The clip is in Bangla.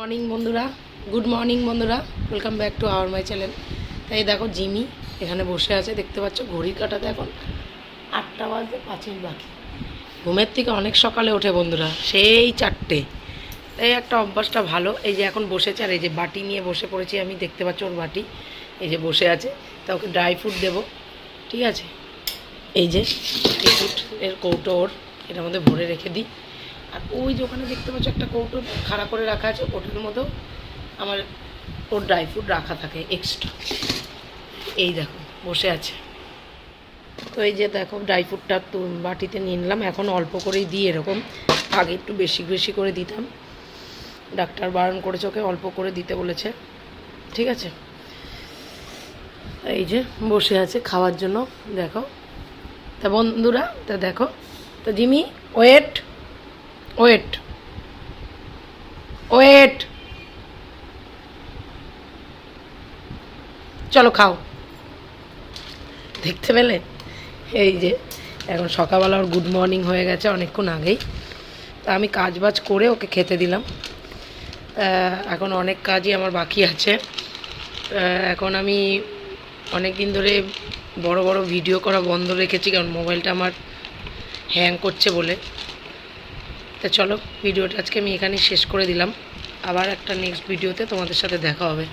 মর্নিং বন্ধুরা। গুড মর্নিং বন্ধুরা। Welcome back to our my channel তাই দেখো, জিমি এখানে বসে আছে। দেখতে পাচ্ছ, ঘড়ির কাটাতে এখন আটটা বাজে পাঁচ মিনিট বাকি। ঘুমের থেকে অনেক সকালে ওঠে, বন্ধুরা। সেই চারটে। এই একটা অভ্যাসটা ভালো। এই যে এখন বসেছে, আর এই যে বাটি নিয়ে বসে পড়েছি আমি, দেখতে পাচ্ছ ওর বাটি। এই যে বসে আছে, তা ওকে ড্রাই ফ্রুট দেবো। ঠিক আছে? এই যে ড্রাই ফ্রুট এর কৌটো ওর, এটার মধ্যে ভরে রেখে দিই। আর ওই যে ওখানে দেখতে পাচ্ছ একটা কৌটো খাড়া করে রাখা আছে, ওটার মধ্যেও আমার ওর ড্রাই ফ্রুট রাখা থাকে এক্সট্রা এই দেখো, বসে আছে। তো এই যে দেখো ড্রাই ফ্রুটটা বাটিতে নিয়ে নিলাম। এখন অল্প করেই দিই এরকম। আগে একটু বেশি বেশি করে দিতাম। ডাক্তার বারণ করেছে ওকে, অল্প করে দিতে বলেছে। ঠিক আছে? এই যে বসে আছে খাওয়ার জন্য, দেখো। তা বন্ধুরা, তা দেখো। তো জিমি ওয়েট ওয়েট ওয়েট চলো খাও। দেখতে পেলে? এই যে, এখন সকালবেলা ওর গুড মর্নিং হয়ে গেছে অনেকক্ষণ আগেই। তা আমি কাজ বাজ করে ওকে খেতে দিলাম। এখন অনেক কাজই আমার বাকি আছে। এখন আমি অনেক দিন ধরে বড় বড় ভিডিও করা বন্ধ রেখেছি, কারণ মোবাইলটা আমার হ্যাং করছে বলে। তা চলো, ভিডিওটা আজকে আমি এখানেই শেষ করে দিলাম। আবার একটা নেক্সট ভিডিওতে তোমাদের সাথে দেখা হবে।